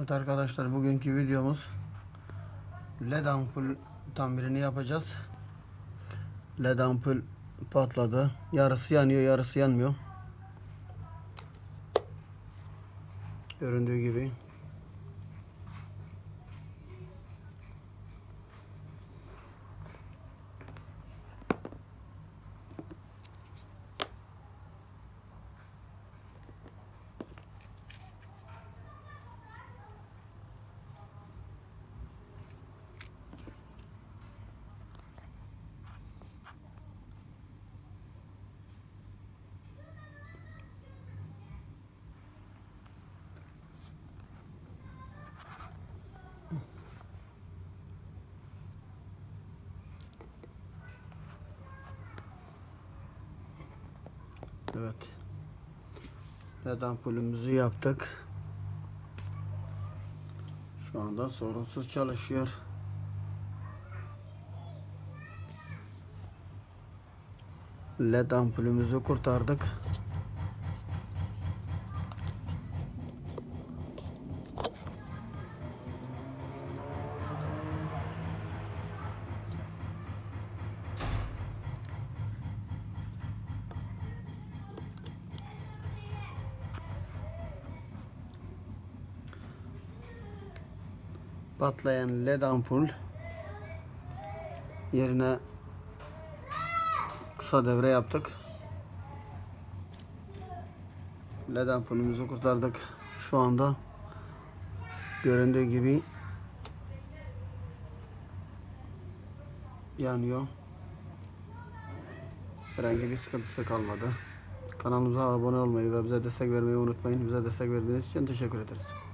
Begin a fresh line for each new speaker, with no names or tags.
Evet arkadaşlar bugünkü videomuz led ampul tamirini yapacağız. Led ampul patladı. Yarısı yanıyor, yarısı yanmıyor. Göründüğü gibi. Evet. LED ampulümüzü yaptık. Şu anda sorunsuz çalışıyor. LED ampulümüzü kurtardık. Patlayan led ampul yerine kısa devre yaptık. Led ampulümüzü kurtardık. Şu anda göründüğü gibi yanıyor. Herhangi bir sıkıntısı kalmadı. Kanalımıza abone olmayı ve bize destek vermeyi unutmayın. Bize destek verdiğiniz için teşekkür ederiz.